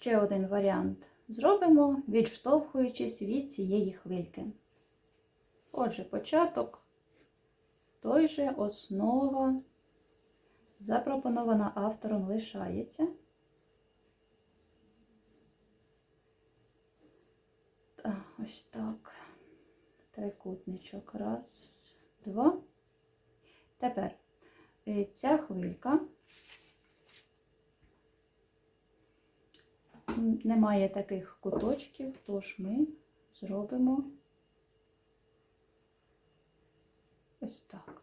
ще один варіант зробимо, відштовхуючись від цієї хвильки. Отже, початок той же основа, запропонована автором, лишається. Ось так. Трикутничок. Раз, два. Тепер е, ця хвилька немає таких куточків, тож ми зробимо ось так.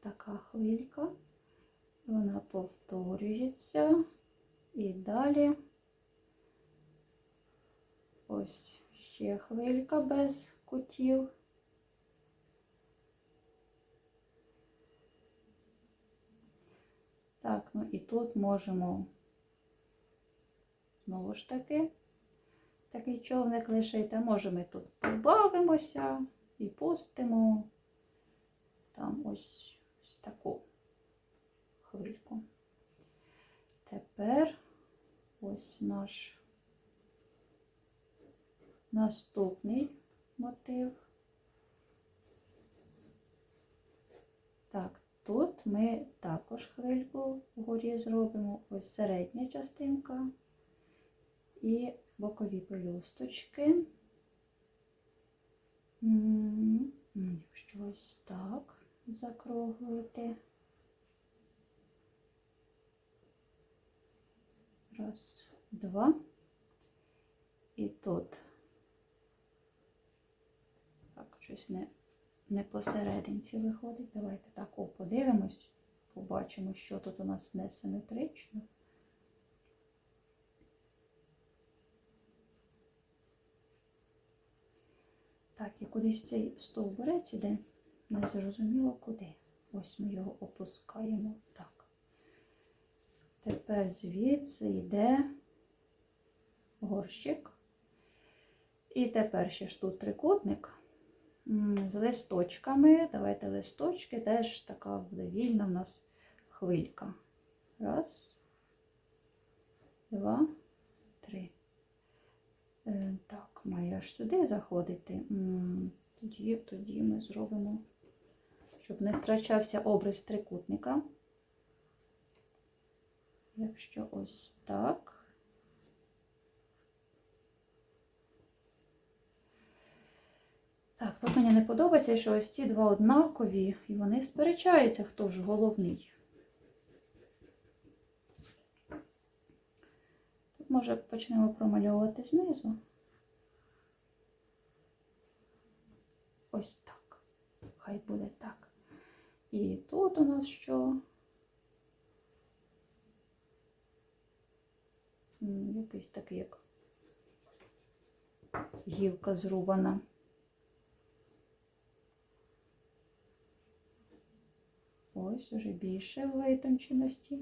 Така хвилька. Вона повторюється. І далі ось ще хвилька без кутів. Так, ну і тут можемо знову ж таки такий човник лишити. Може ми тут побавимося і пустимо там ось, ось таку хвильку. Тепер ось наш наступний мотив. Так, тут ми також хвильку вгорі зробимо ось середня частинка і бокові пелюсточки. Якщо ось так закруглити. Раз, два. І тут так, щось не, не посерединці виходить. Давайте так подивимось, побачимо, що тут у нас несиметрично. Так, і кудись цей стовбурець іде, не зрозуміло куди. Ось ми його опускаємо так. Тепер звідси йде горщик. І тепер ще ж тут трикутник з листочками. Давайте листочки, теж така буде вільна в нас хвилька. Раз, два, три. Е, Так, має аж сюди заходити. Тоді, тоді ми зробимо, щоб не втрачався образ трикутника. Якщо ось так. Так, тут мені не подобається, що ось ці два однакові, і вони сперечаються, хто ж головний. Може, почнемо промальовувати знизу. Ось так. Хай буде так. І тут у нас що? Якийсь такий, як гілка зрубана. Ось уже більше витонченості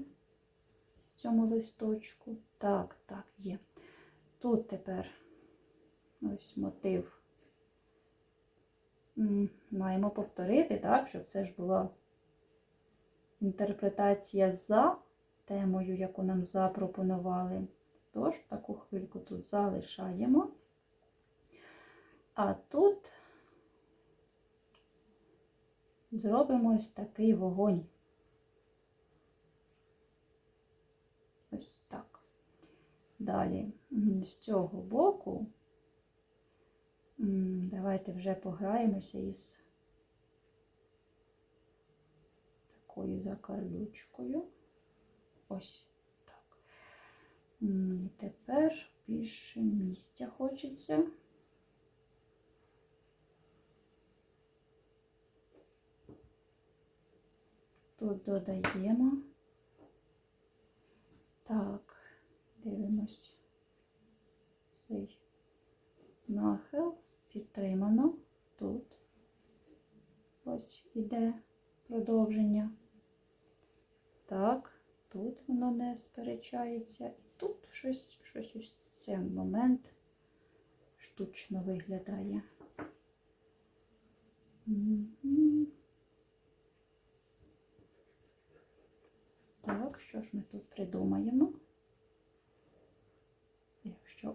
цьому листочку. Так, так, є. Тут тепер ось мотив. Маємо повторити, так, щоб це ж була інтерпретація за темою, яку нам запропонували. Тож, таку хвильку тут залишаємо. А тут зробимо ось такий вогонь. Ось так. Далі з цього боку давайте вже пограємося із такою закарлючкою. Ось так. І тепер більше місця хочеться. Тут додаємо. Так, дивимось цей нахил підтримано. Тут ось іде продовження. Так, тут воно не сперечається. І тут щось, щось ось цей момент штучно виглядає. Так, що ж ми тут придумаємо?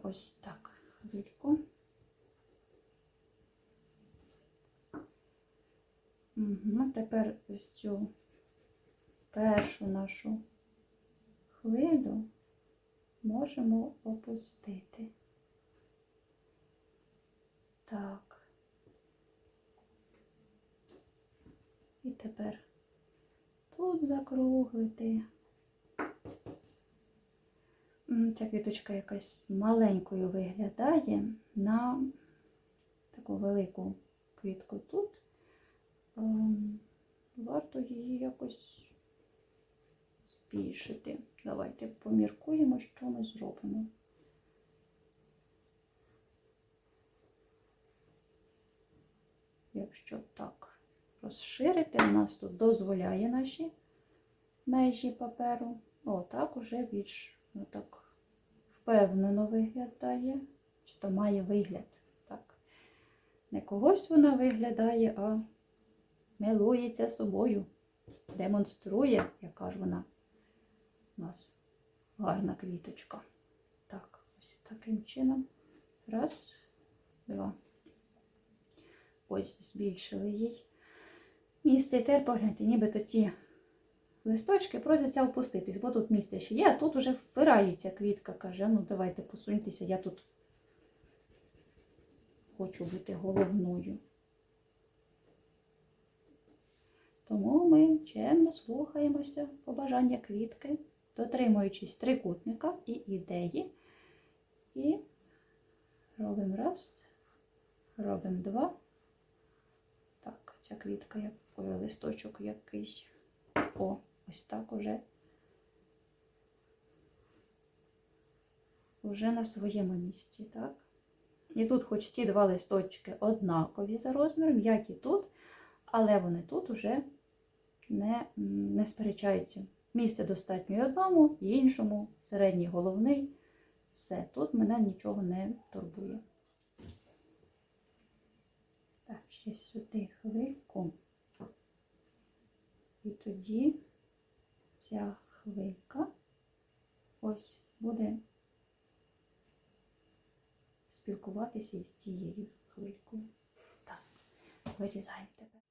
Ось так хвильку. Угу, тепер ось цю першу нашу хвилю можемо опустити. Так. І тепер тут закруглити. Ця квіточка якась маленькою виглядає на таку велику квітку тут. Ем, Варто її якось збільшити. Давайте поміркуємо, що ми зробимо. Якщо так розширити, у нас тут дозволяє наші межі паперу. О, так уже більш ну, так, впевнено виглядає. Чи то має вигляд. Так. Не когось вона виглядає, а милується собою, демонструє, яка ж вона у нас гарна квіточка. Так, ось таким чином. Раз, два. Ось збільшили їй місце. І тепер погляньте, нібито ці листочки просяться опуститись, бо тут місце ще є, а тут уже впирається квітка, каже, ну давайте посуньтеся, я тут хочу бути головною. Тому ми чемно слухаємося побажання квітки, дотримуючись трикутника і ідеї. І робимо раз, робимо два. Так, ця квітка, як листочок якийсь. О, ось так уже. Уже на своєму місці, так? І тут хоч ці два листочки однакові за розміром, як і тут, але вони тут уже не, не сперечаються. Місце достатньо і одному, і іншому, середній головний. Все, тут мене нічого не турбує. Так, ще сюди хвильку. І тоді ця хвилька ось буде спілкуватися із цією хвилькою. Так, вирізаємо тепер.